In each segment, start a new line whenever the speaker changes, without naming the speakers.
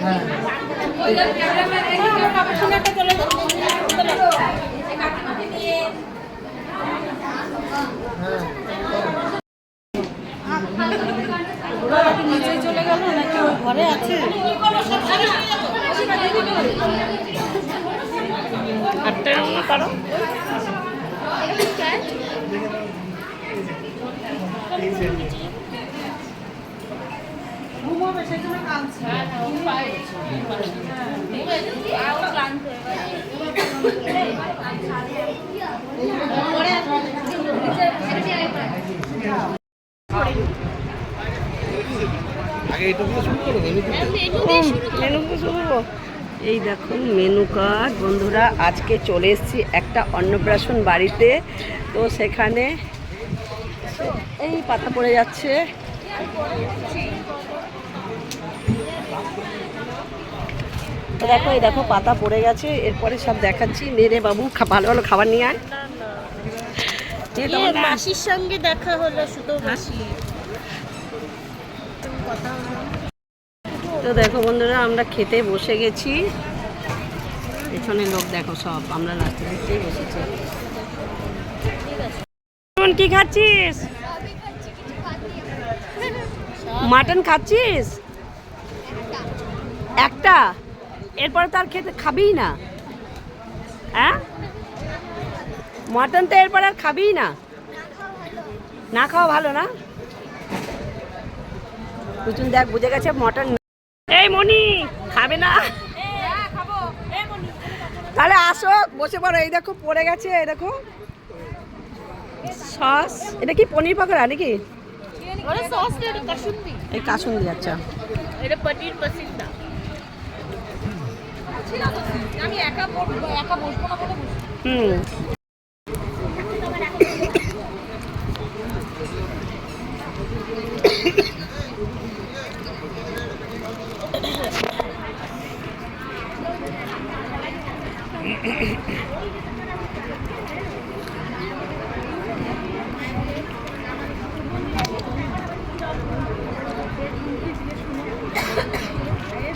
হ্যাঁ
নিচে চলে গেল নাকি ও ঘরে আছে
হাতটা এরকম করো
আগে এটা দিয়ে শুরু করো মেনু
মেনু শুরু এই দেখুন মেনু কার্ড বন্ধুরা আজকে চলে এসেছি একটা অন্নপ্রাশন বাড়িতে। তো সেখানে এই পাতা পড়ে যাচ্ছে। তো দেখো এই দেখো পাতা পড়ে গেছে। এরপরে সব দেখাচ্ছি। নেড়ে বাবু ভালো ভালো খাবার নিয়ে আয়।
মাসির সঙ্গে দেখা হলো শুধু মাসি।
তো দেখো বন্ধুরা, আমরা খেতে বসে গেছি। পেছনে লোক দেখো সব, আমরা রাস্তা দিকতেই বসেছি। কি খাচ্ছিস? মাটন খাচ্ছিস? একটা? এরপরে তার খেতে খাবি না। হ্যাঁ? মাটন তো এরপর আর খাবি না। না খাওয়া ভালো। না বুঝুন দেখ, বুঝে গেছে মটন এই মনি খাবে না। তাহলে আসো বসে পড়ো। এই দেখো পড়ে গেছে এই দেখো। সস। এটা কি পনির পকোড়া নাকি?
ওরে সস রে এটা কাশুন্দি।
এই কাসুন্দি আচ্ছা।
এটা পনির পসিন্দা। আমি একা একা বসবো না বলে
হুম।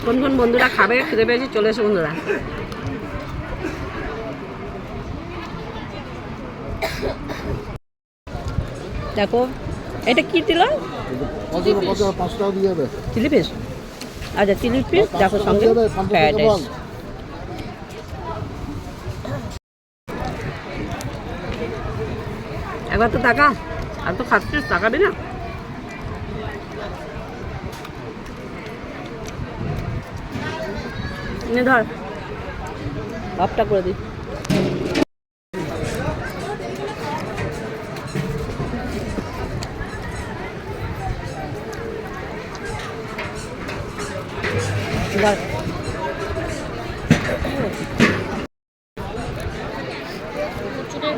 কোন কোন বন্ধুরা খাবে খিদে পেয়েছে চলে এসো বন্ধুরা। দেখো এটা কি দিল চিলি পিস আচ্ছা চিলি পিস দেখো সঙ্গে। ফ্রাইড রাইস একবার তো টাকা আর তো খাচ্ছিস তাকাবি না। নে ধর। ভাবটা করে দিই। ধর।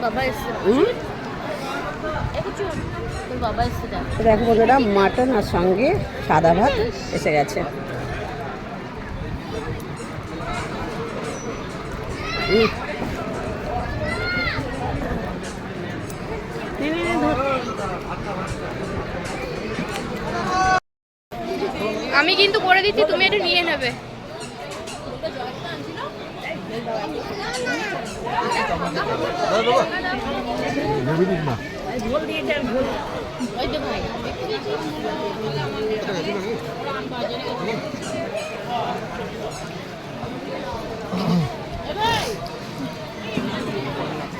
বাবা এসছে। দেখ
বন্ধুরা মাটন আর সঙ্গে সাদা ভাত এসে গেছে। নে, নে, নে।
আমি কিন্তু করে দিচ্ছি তুমি এটা নিয়ে নেবে
ভেবে দিস না
ওই দেখো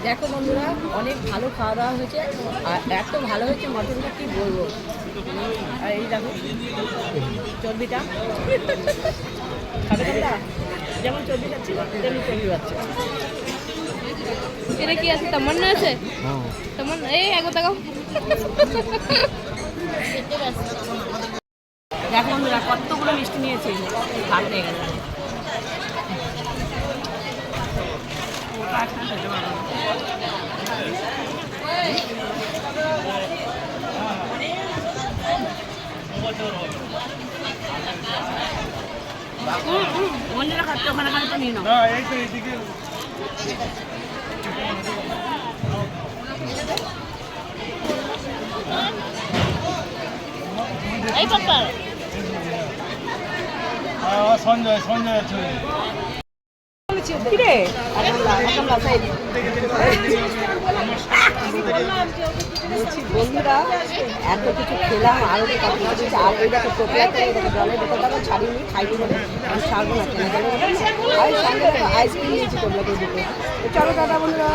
দেখো বন্ধুরা, অনেক ভালো খাওয়া দাওয়া হয়েছে, আর এত ভালো হয়েছে মটনটা কি বলব? আর এই দেখো, চর্বিটা। খাবে যেমন চর্বি খাচ্ছি, তেমনি চর্বি পাচ্ছে
এটা কি আছে? তামান্না আছে?
হ্যাঁ।
তামান্না এই একবার তাকাও
দেখো বন্ধুরা কতগুলো মিষ্টি নিয়েছি। ভাত হয়ে গেল অন্যরা খাচ্ছে ওখানে খাচ্ছে নিয়ে নাও।
এই
পাপা
সঞ্জয় সঞ্জয় আছে।
কিরে? বলছি বন্ধুরা এত কিছু খেলাম আরও কিছু আছে। আর এই দেখো টোপিয়াতে দেখো জলের বোতল দেখো ছাড়িনি খাইনি বলে আমি ছাড়বো না কেন জলের বোতল না? আর সঙ্গে আইসক্রিম নিয়েছি দুটো। চলো দাদা বন্ধুরা।